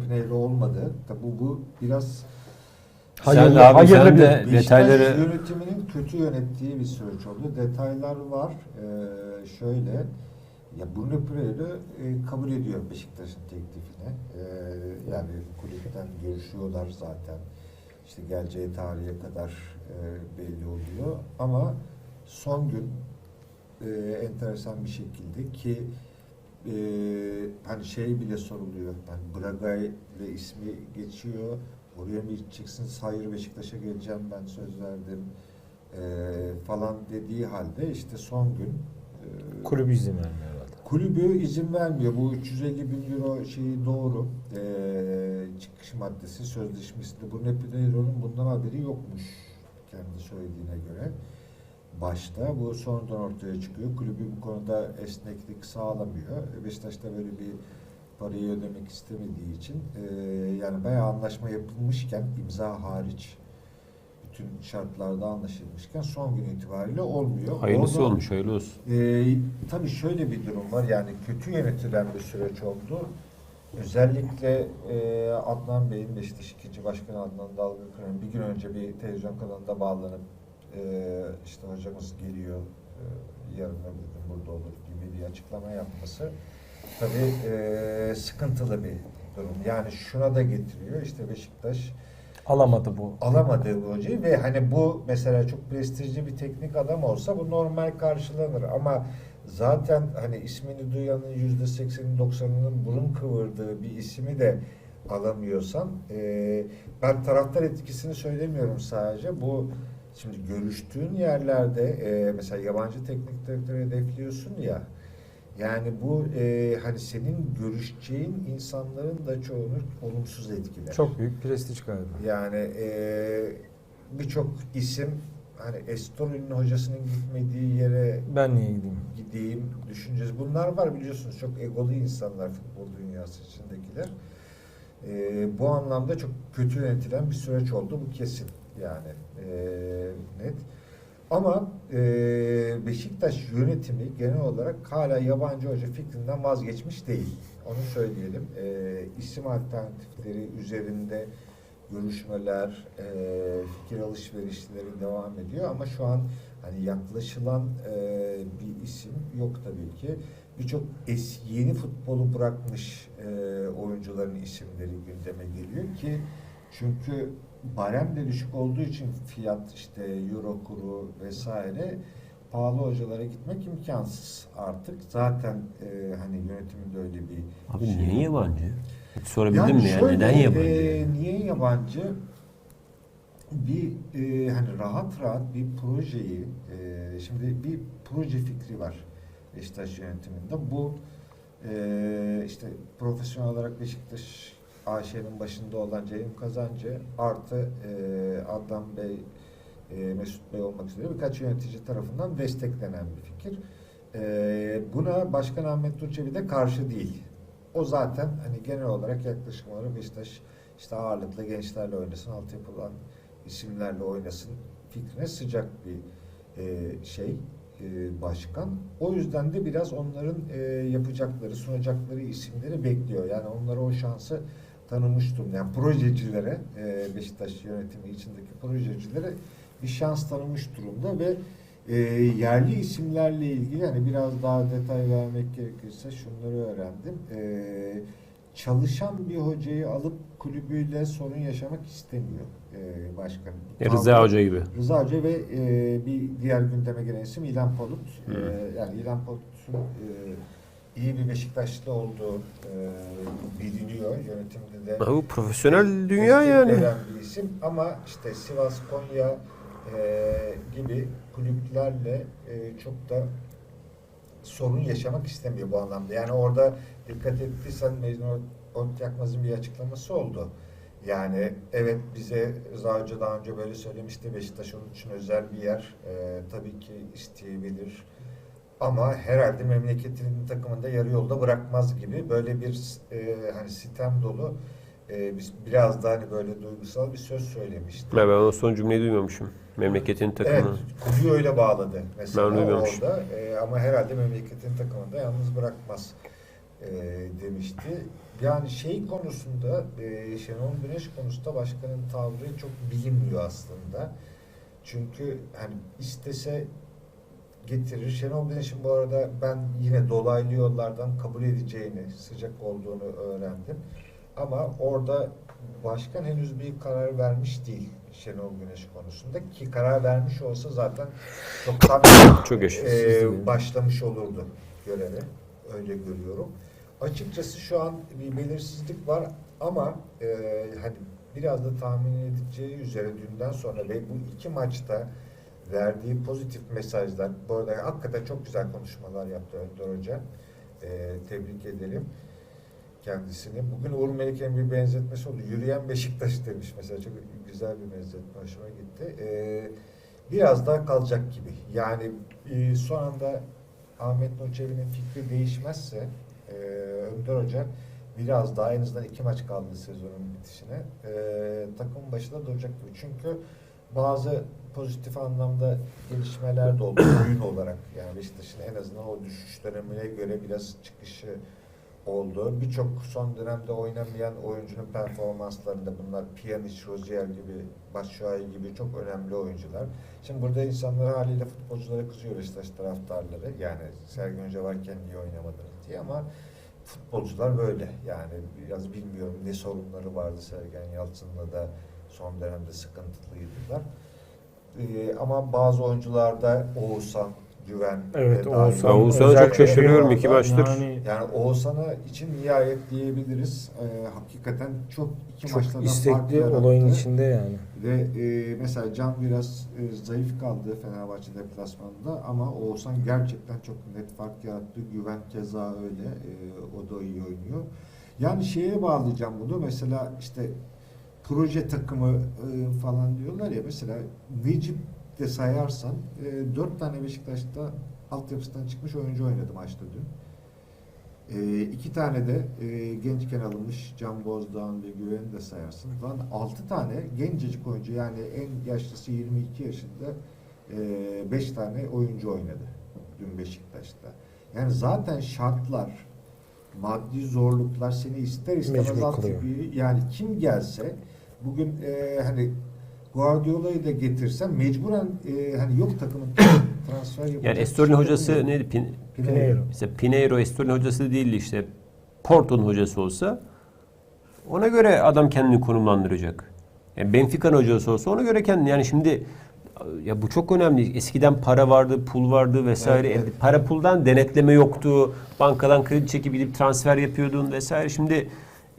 Pinheiro olmadı. Tabi bu, bu biraz Hayırlı- sen abi hayırlı sen bir- de Beşiktaş detayları yönetiminin kötü yönettiği bir süreç oldu. Detaylar var. Ee, şöyle ya Bruno Pereira e, kabul ediyor Beşiktaş'ın teklifini. Ee, yani kulüpten görüşüyorlar zaten. İşte geleceği tarihe kadar e, belli oluyor. Ama son gün e, enteresan bir şekilde ki e, hani şey bile soruluyor. Yani Braga ile ismi geçiyor. Oraya mı gideceksin? Hayır Beşiktaş'a geleceğim ben söz verdim. E, falan dediği halde işte son gün e, Kulübü izin vermiyor herhalde. Kulübü izin vermiyor. Bu 350 bin euro şeyi doğru. Ee, çıkış maddesi sözleşmesinde. Bu Nepineiro'nun bundan haberi yokmuş. Kendi söylediğine göre. Başta bu sonradan ortaya çıkıyor. Kulübü bu konuda esneklik sağlamıyor. Beşiktaş da böyle bir parayı ödemek istemediği için e, yani bayağı anlaşma yapılmışken imza hariç bütün şartlarda anlaşılmışken son gün itibariyle olmuyor. hayırlısı Orada- olmuş hayırlı olsun. ee, tabii şöyle bir durum var yani kötü yönetilen bir süreç oldu. Özellikle e, Adnan Bey'in Beşiktaş 2. Başkanı Adnan Dalgakıran'ın bir gün önce bir televizyon kanalında bağlanıp e, işte hocamız geliyor e, yarın öbür gün burada olur gibi bir açıklama yapması tabii e, sıkıntılı bir durum. Yani şuna da getiriyor işte Beşiktaş Alamadı bu. alamadığı bu hocayı ve hani bu mesela çok prestijli bir teknik adam olsa bu normal karşılanır ama zaten hani ismini duyanın yüzde seksenin doksanının burun kıvırdığı bir ismi de alamıyorsan e, ben taraftar etkisini söylemiyorum sadece bu şimdi görüştüğün yerlerde e, mesela yabancı teknik direktörü hedefliyorsun ya yani bu e, hani senin görüşeceğin insanların da çoğunu olumsuz etkiler. Çok büyük prestij kaybı. Yani eee, birçok isim hani Estorili'nin hocasının gitmediği yere Ben niye gideyim? gideyim düşüncesi. Bunlar var biliyorsunuz çok egolu insanlar futbol dünyası içindekiler. Eee, bu anlamda çok kötü yönetilen bir süreç oldu bu kesin yani eee, net. Ama eee, Beşiktaş yönetimi genel olarak hala yabancı hoca fikrinden vazgeçmiş değil. Onu söyleyelim. Eee isim alternatifleri üzerinde görüşmeler, eee, fikir alışverişleri devam ediyor ama şu an hani yaklaşılan eee, bir isim yok tabii ki. Birçok yeni futbolu bırakmış eee, oyuncuların isimleri gündeme geliyor ki çünkü barem de düşük olduğu için fiyat işte euro kuru vesaire pahalı hocalara gitmek imkansız artık. Zaten eee, hani yönetiminde öyle bir Abi şey niye yabancı? Hiç sorabildin Yani mi yani şöyle, neden yabancı? e, niye yabancı? Bir e, hani rahat rahat bir projeyi e, şimdi bir proje fikri var Beşiktaş yönetiminde. Bu e, işte profesyonel olarak Beşiktaş AŞ'nin başında olan Ceyhun Kazancı artı e, Adnan Bey, e, Mesut Bey olmak üzere birkaç yönetici tarafından desteklenen bir fikir. E, buna Başkan Ahmet Durçevi de karşı değil. O zaten hani genel olarak yaklaşım olarak Beşiktaş işte ağırlıkla gençlerle oynasın, altyapılan isimlerle oynasın fikrine sıcak bir e, şey e, başkan. O yüzden de biraz onların e, yapacakları, sunacakları isimleri bekliyor. Yani onlara o şansı tanımış durumda. Yani projecilere, e, Beşiktaş yönetimi içindeki projecilere bir şans tanımış durumda ve e, yerli isimlerle ilgili hani biraz daha detay vermek gerekirse şunları öğrendim. E, çalışan bir hocayı alıp kulübüyle sorun yaşamak istemiyor e, başkan. E, Rıza Hoca gibi. Rıza Hoca ve e, bir diğer gündeme gelen isim İlhan Palut. Hı. E, yani İlhan Palut'un e, iyi bir Beşiktaşlı olduğu e, biliniyor. Yönetimde de bu profesyonel dünya yani. bir isim ama işte Sivas, Konya e, gibi kulüplerle e, çok da sorun yaşamak istemiyor bu anlamda. Yani orada dikkat ettiysen Mecnun Ot Yakmaz'ın bir açıklaması oldu. Yani evet bize Rıza Hoca daha önce böyle söylemişti. Beşiktaş onun için özel bir yer. E, tabii ki isteyebilir. Ama herhalde memleketinin takımında yarı yolda bırakmaz gibi böyle bir e, hani sitem dolu e, biz biraz daha hani böyle duygusal bir söz söylemişti. Ya ben o son cümleyi duymamışım. Memleketin takımı. Evet, konuyu öyle bağladı mesela Ben duymamıştım. orada. E, ama herhalde memleketin takımında yalnız bırakmaz e, demişti. Yani şey konusunda e, Şenol Güneş konusunda başkanın tavrı çok bilinmiyor aslında. Çünkü hani istese getirir. Şenol Güneş'in bu arada ben yine dolaylı yollardan kabul edeceğini, sıcak olduğunu öğrendim. Ama orada başkan henüz bir karar vermiş değil Şenol Güneş konusunda ki karar vermiş olsa zaten çoktan Çok e, başlamış olurdu göreve. Öyle görüyorum. Açıkçası şu an bir belirsizlik var ama e, hani biraz da tahmin edeceği üzere dünden sonra ve bu iki maçta verdiği pozitif mesajlar bu arada hakikaten çok güzel konuşmalar yaptı Önder Hoca. E, tebrik edelim kendisini. Bugün Uğur Melike'nin bir benzetmesi oldu. Yürüyen Beşiktaş demiş mesela. Çok güzel bir benzetme. Hoşuma gitti. Ee, biraz daha kalacak gibi. Yani e, son anda Ahmet Nur Çebi'nin fikri değişmezse e, Önder Hoca biraz daha en azından iki maç kaldı sezonun bitişine. E, takımın başında duracak gibi. Çünkü bazı pozitif anlamda gelişmeler de oldu oyun olarak. Yani Beşiktaş'ın en azından o düşüş dönemine göre biraz çıkışı oldu. Birçok son dönemde oynamayan oyuncunun performanslarında bunlar Pjanic, Rozier gibi, Batshuayi gibi çok önemli oyuncular. Şimdi burada insanlar haliyle futbolculara kızıyor Beşiktaş taraftarları. Yani Sergen Hoca varken niye oynamadınız diye ama futbolcular böyle. Yani biraz bilmiyorum ne sorunları vardı Sergen Yalçın'la da son dönemde sıkıntılıydılar. Ee, ama bazı oyuncularda Oğuzhan, Güven Evet, ve Oğuzhan- Ben Oğuzhan'a çok şaşırıyorum. iki maçtır. Yani yani Oğuzhan'a için nihayet diyebiliriz. Ee, hakikaten çok iki çok maçlardan fark istekli yarattı. olayın içinde yani. Ve e, mesela Can biraz e, zayıf kaldı Fenerbahçe deplasmanında ama Oğuzhan gerçekten çok net fark yarattı. Güven keza öyle. E, o da iyi oynuyor. Yani şeye bağlayacağım bunu. Mesela işte proje takımı e, falan diyorlar ya mesela Necip de sayarsan e, dört tane Beşiktaş'ta altyapısından çıkmış oyuncu oynadı maçta dün. E, iki tane de e, gençken alınmış Can Bozdağ'ın ve Güven'i de sayarsın. Lan altı tane gencecik oyuncu yani en yaşlısı 22 yaşında e, beş tane oyuncu oynadı dün Beşiktaş'ta. Yani zaten şartlar maddi zorluklar seni ister istemez altyapıyı yani kim gelse bugün e, hani Guardiola'yı da getirsen mecburen e, hani yok takımın transfer yapacak. Yani bir Estoril şey hocası yok. neydi? Pin, Pinheiro. mesela Pinheiro Estoril hocası değildi işte. Porto'nun hocası olsa ona göre adam kendini konumlandıracak. Yani Benfica'nın hocası olsa ona göre kendini yani şimdi ya bu çok önemli. Eskiden para vardı, pul vardı vesaire. Evet, evet. Para puldan denetleme yoktu. Bankadan kredi çekip gidip transfer yapıyordun vesaire. Şimdi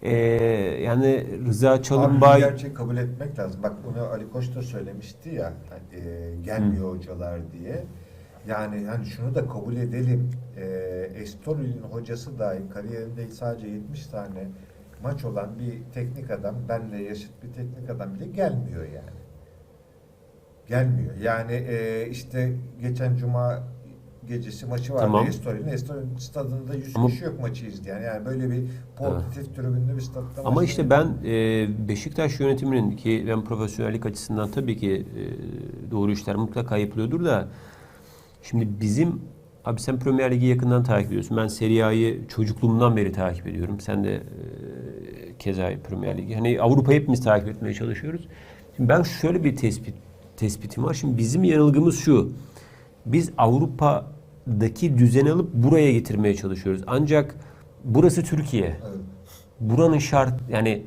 eee, yani Rıza Abi Çalınbay bir gerçeği kabul etmek lazım. Bak bunu Ali Koç da söylemişti ya hani, e, gelmiyor hocalar diye. Yani hani şunu da kabul edelim. E, Estoril'in hocası dahi kariyerinde sadece 70 tane maç olan bir teknik adam, benle yaşıt bir teknik adam bile gelmiyor yani. Gelmiyor. Yani e, işte geçen cuma gecesi maçı vardı Tamam. Estoril'in. Estoril stadında 100 Ama- kişi yok maçı izleyen. Yani böyle bir portatif tribünlü bir statta Ama işte ben e, Beşiktaş yönetiminin ki ben profesyonellik açısından tabii ki e, doğru işler mutlaka yapılıyordur da şimdi bizim abi sen Premier Ligi yakından takip ediyorsun. Ben Serie A'yı çocukluğumdan beri takip ediyorum. Sen de e, keza Premier Ligi. Hani Avrupa hepimiz takip etmeye çalışıyoruz. Şimdi ben şöyle bir tespit tespitim var. Şimdi bizim yanılgımız şu. Biz Avrupa'daki düzeni alıp buraya getirmeye çalışıyoruz. Ancak burası Türkiye Evet. buranın şart yani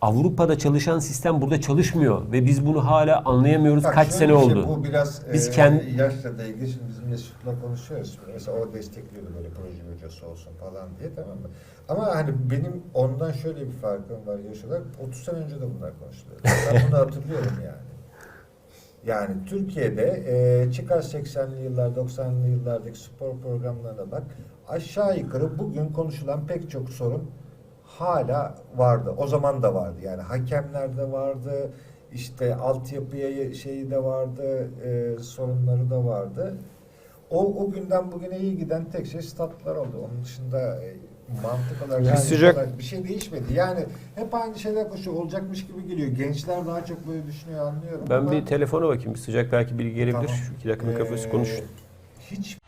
Avrupa'da çalışan sistem burada çalışmıyor ve biz bunu hala anlayamıyoruz. Bak Kaç sene şey, oldu? bu biraz Biz e, kendi- yaşla da ilgili. Şimdi bizim Mesut'la konuşuyoruz. Mesela o destekliyordu böyle proje hocası olsun falan diye tamam mı? Ama hani benim ondan şöyle bir farkım var yaş olarak. 30 sene önce de bunlar konuşuluyordu. Ben bunu hatırlıyorum yani. Yani Türkiye'de e, çıkar 80'li yıllar, 90'lı yıllardaki spor programlarına bak. Aşağı yukarı bugün konuşulan pek çok sorun hala vardı. O zaman da vardı. Yani hakemler de vardı. işte altyapıya şeyi de vardı. e, sorunları da vardı. O, o günden bugüne iyi giden tek şey statlar oldu. Onun dışında e, mantık olarak Yani sıcak- olarak bir şey değişmedi. Yani hep aynı şeyler koşuyor. Olacakmış gibi geliyor. Gençler daha çok böyle düşünüyor anlıyorum. Ben ama- bir telefona bakayım. Bir sıcak belki bilgi gelebilir. Tamam. Şu iki dakika kafası Ee, konuş. Hiç